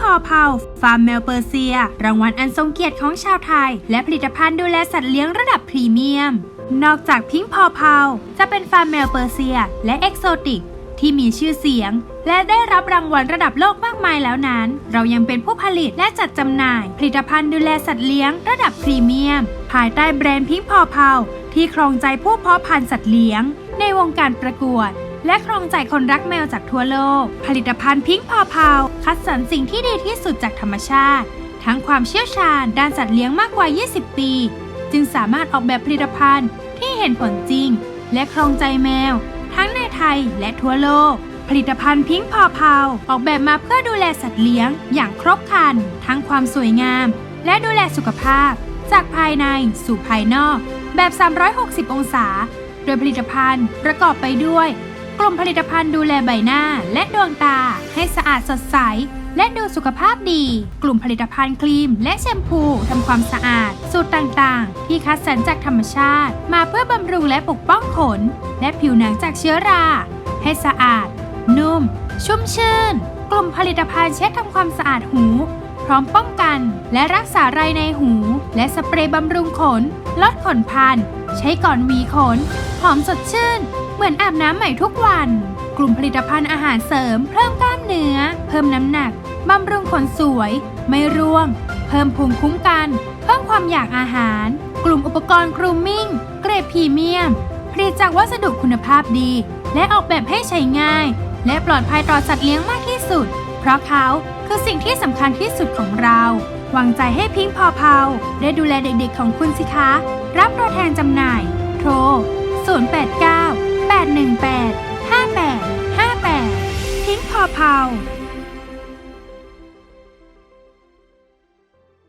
พอเผาฟาร์มแมวเปอร์เซีย รางวัลอันทรงเกียรติของชาวไทย และผลิตภัณฑ์ดูแลสัตว์เลี้ยงระดับพรีเมียม นอกจากพิงค์พอเผาจะเป็นฟาร์มแมวเปอร์เซีย และเอกโซติกที่มีชื่อเสียง และได้รับรางวัลระดับโลกมากมายแล้วนั้น เรายังเป็นผู้ผลิตและจัดจำหน่าย ผลิตภัณฑ์ดูแลสัตว์เลี้ยงระดับพรีเมียม ภายใต้แบรนด์พิงค์พอเผาที่ครองใจผู้เพาะพันธุ์สัตว์เลี้ยง ในวงการประกวด และครองใจคนรักแมวจากทั่วโลก ผลิตภัณฑ์พิงค์พอเผาคัดสรรสิ่งที่ดีที่สุดจากธรรมชาติ ทั้งความเชี่ยวชาญ ด้านสัตว์เลี้ยงมากกว่า 20 ปี จึงสามารถออกแบบผลิตภัณฑ์ที่เห็นผลจริง และครองใจแมว ทั้งในไทยและทั่วโลก ผลิตภัณฑ์พิงค์พอเผาออกแบบมาเพื่อดูแลสัตว์เลี้ยง อย่างครบครัน ทั้งความสวยงาม และดูแลสุขภาพ จากภายในสู่ภายนอก แบบ 360 องศา โดยผลิตภัณฑ์ประกอบไปด้วย กลุ่มผลิตภัณฑ์ดูแลใบหน้าและดวงตาให้สะอาดสดใส และดูสุขภาพดี กลุ่มผลิตภัณฑ์ครีม และแชมพูทำความสะอาด สูตรต่างๆ ที่คัดสรรจากธรรมชาติ มาเพื่อบำรุงและปกป้องขน และผิวหนังจากเชื้อรา ให้สะอาด นุ่ม ชุ่มชื่น กลุ่มผลิตภัณฑ์เช็ดทำความสะอาดหู พร้อมป้องกันและรักษาไรในหู และสเปรย์บำรุงขน ลดขนพัน ใช้ก่อนหวีขน หอมสดชื่น เหมือนอาบน้ำใหม่ทุกวัน กลุ่มผลิตภัณฑ์อาหารเสริม เพิ่มกล้ามเนื้อ เพิ่มน้ำหนักบำรุงขนสวย ไม่ร่วง เพิ่มภูมิคุ้มกัน เพิ่มความอยากอาหาร กลุ่มอุปกรณ์กรูมมิ่ง เกรดพรีเมียม ผลิตจากวัสดุคุณภาพดี และออกแบบให้ใช้ง่าย และปลอดภัยต่อสัตว์เลี้ยงมากที่สุด เพราะเขาคือสิ่งที่สำคัญที่สุดของเรา วางใจให้พิงพอเผาได้ดูแลเด็กๆของคุณสิคะ รับตัวแทนจำหน่าย เพา